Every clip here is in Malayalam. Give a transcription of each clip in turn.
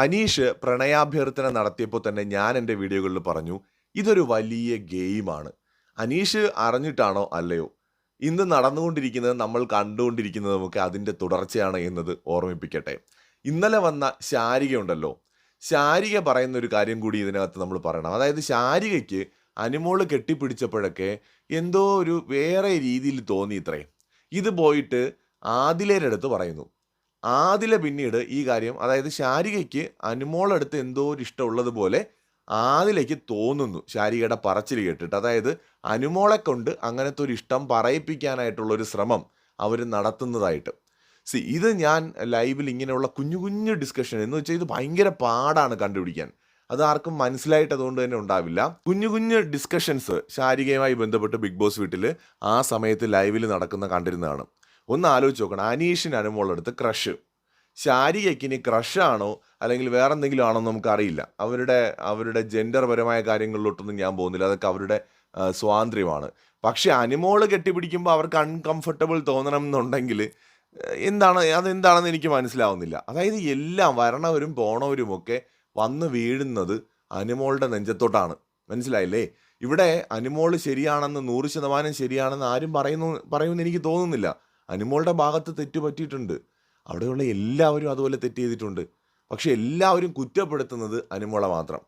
അനീഷ് പ്രണയാഭ്യർത്ഥന നടത്തിയപ്പോൾ തന്നെ ഞാൻ എന്റെ വീഡിയോകളിൽ പറഞ്ഞു ഇതൊരു വലിയ ഗെയിമാണ്. അനീഷ് അറിഞ്ഞിട്ടാണോ അല്ലയോ? ഇന്ന് നടന്നുകൊണ്ടിരിക്കുന്നത് നമ്മൾ കണ്ടുകൊണ്ടിരിക്കുന്നത് നമുക്ക് അതിന്റെ തുടർച്ചയാണ് എന്നത് ഓർമ്മിപ്പിക്കട്ടെ. ഇന്നലെ വന്ന ശാരിക ഉണ്ടല്ലോ. ശാരിക പറയുന്ന ഒരു കാര്യം കൂടി ഇതിനകത്ത് നമ്മൾ പറയണം. അതായത് ശാരികയ്ക്ക് അനുമോൾ കെട്ടിപ്പിടിച്ചപ്പോഴൊക്കെ എന്തോ ഒരു വേറെ രീതിയിൽ തോന്നി ഇത്രേ ഇത് പോയിട്ട് ആദിലേരടുത്ത് പറയുന്നു. ആദില പിന്നീട് ഈ കാര്യം അതായത് ശാരികയ്ക്ക് അനുമോളടുത്ത് എന്തോ ഒരു ഇഷ്ടമുള്ളത് പോലെ ആദിലേക്ക് തോന്നുന്നു. ശാരികയുടെ പറച്ചിൽ കേട്ടിട്ട്. അതായത് അനുമോളെ കൊണ്ട് അങ്ങനത്തെ ഒരു ഇഷ്ടം പറയിപ്പിക്കാനായിട്ടുള്ള ഒരു ശ്രമം അവർ നടത്തുന്നതായിട്ട്. സി ഇത് ഞാൻ ലൈവിൽ ഇങ്ങനെയുള്ള കുഞ്ഞു കുഞ്ഞു ഡിസ്കഷൻ എന്ന് വെച്ചാൽ ഇത് ഭയങ്കര പാടാണ് കണ്ടുപിടിക്കാൻ. അത് ആർക്കും മനസ്സിലായിട്ട് അതുകൊണ്ട് തന്നെ ഉണ്ടാവില്ല. കുഞ്ഞു കുഞ്ഞു ഡിസ്കഷൻസ് ശാരികയുമായി ബന്ധപ്പെട്ട് ബിഗ് ബോസ് വീട്ടിൽ ആ സമയത്ത് ലൈവിൽ നടക്കുന്ന കണ്ടിരുന്നതാണ്. ഒന്ന് ആലോചിച്ച് നോക്കണം. അനീഷിന് അനുമോളടുത്ത് ക്രഷ് ശാരികയ്ക്ക് ഇനി ക്രഷാണോ അല്ലെങ്കിൽ വേറെ എന്തെങ്കിലും ആണോ നമുക്കറിയില്ല. അവരുടെ അവരുടെ ജെൻഡർപരമായ കാര്യങ്ങളിലോട്ടൊന്നും ഞാൻ പോകുന്നില്ല. അതൊക്കെ അവരുടെ സ്വാതന്ത്ര്യമാണ്. പക്ഷേ അനുമോൾ കെട്ടിപ്പിടിക്കുമ്പോൾ അവർക്ക് അൺകംഫർട്ടബിൾ തോന്നണം എന്നുണ്ടെങ്കിൽ എന്താണ് അതെന്താണെന്ന് എനിക്ക് മനസ്സിലാവുന്നില്ല. അതായത് എല്ലാം വരണവരും പോണവരും ഒക്കെ വന്ന് വീഴുന്നത് അനുമോളുടെ നെഞ്ചത്തോട്ടാണ്. മനസ്സിലായില്ലേ? ഇവിടെ അനുമോൾ ശരിയാണെന്ന് നൂറ് ശതമാനം ശരിയാണെന്ന് ആരും പറയുന്നു പറയുമെന്ന് എനിക്ക് തോന്നുന്നില്ല. അനുമോളുടെ ഭാഗത്ത് തെറ്റ് പറ്റിയിട്ടുണ്ട്. അവിടെയുള്ള എല്ലാവരും അതുപോലെ തെറ്റ് ചെയ്തിട്ടുണ്ട്. പക്ഷെ എല്ലാവരും കുറ്റപ്പെടുത്തുന്നത് അനുമോളെ മാത്രം.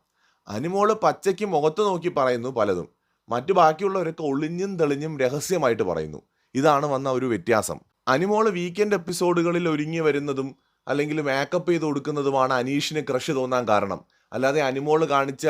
അനുമോൾ പച്ചയ്ക്ക് മുഖത്ത് നോക്കി പറയുന്നു പലതും. മറ്റു ബാക്കിയുള്ളവരൊക്കെ ഒളിഞ്ഞും തെളിഞ്ഞും രഹസ്യമായിട്ട് പറയുന്നു. ഇതാണ് വന്ന ഒരു വ്യത്യാസം. അനുമോൾ വീക്കെൻഡ് എപ്പിസോഡുകളിൽ ഒരുങ്ങി വരുന്നതും അല്ലെങ്കിൽ മേക്കപ്പ് ചെയ്ത് കൊടുക്കുന്നതുമാണ് അനീഷിന് ക്രഷ് തോന്നാൻ കാരണം. അല്ലാതെ അനുമോൾ കാണിച്ച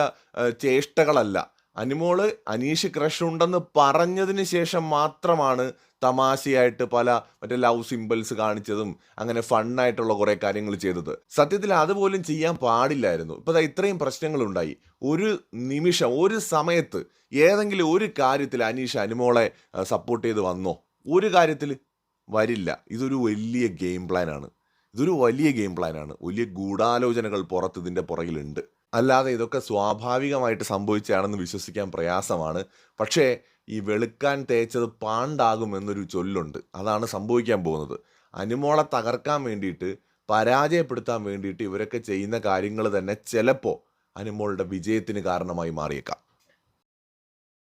ചേഷ്ടകളല്ല. അനുമോൾ അനീഷ് ക്രഷ് ഉണ്ടെന്ന് പറഞ്ഞതിന് ശേഷം മാത്രമാണ് തമാശയായിട്ട് പല മറ്റേ ലവ് സിമ്പിൾസ് കാണിച്ചതും അങ്ങനെ ഫണ്ണായിട്ടുള്ള കുറേ കാര്യങ്ങൾ ചെയ്തത്. സത്യത്തിൽ അതുപോലും ചെയ്യാൻ പാടില്ലായിരുന്നു. ഇപ്പൊ ഇത്രയും ഇത്രയും പ്രശ്നങ്ങളുണ്ടായി. ഒരു നിമിഷം ഒരു സമയത്ത് ഏതെങ്കിലും ഒരു കാര്യത്തിൽ അനീഷ് അനുമോളെ സപ്പോർട്ട് ചെയ്ത് വന്നോ? ഒരു കാര്യത്തിൽ വരില്ല. ഇതൊരു വലിയ ഗെയിം പ്ലാനാണ് ഇതൊരു വലിയ ഗെയിം പ്ലാനാണ് വലിയ ഗൂഢാലോചനകൾ പുറത്ത് ഇതിന്റെ പുറകിലുണ്ട്. അല്ലാതെ ഇതൊക്കെ സ്വാഭാവികമായിട്ട് സംഭവിച്ചതാണെന്ന് വിശ്വസിക്കാൻ പ്രയാസമാണ്. പക്ഷേ ഈ വെളുക്കാൻ തേച്ചത് പാണ്ടാകും എന്നൊരു ചൊല്ലുണ്ട്. അതാണ് സംഭവിക്കാൻ പോകുന്നത്. അനുമോളെ തകർക്കാൻ വേണ്ടിയിട്ട് പരാജയപ്പെടുത്താൻ വേണ്ടിയിട്ട് ഇവരൊക്കെ ചെയ്യുന്ന കാര്യങ്ങൾ തന്നെ ചിലപ്പോൾ അനുമോളുടെ വിജയത്തിന് കാരണമായി മാറിയേക്കാം.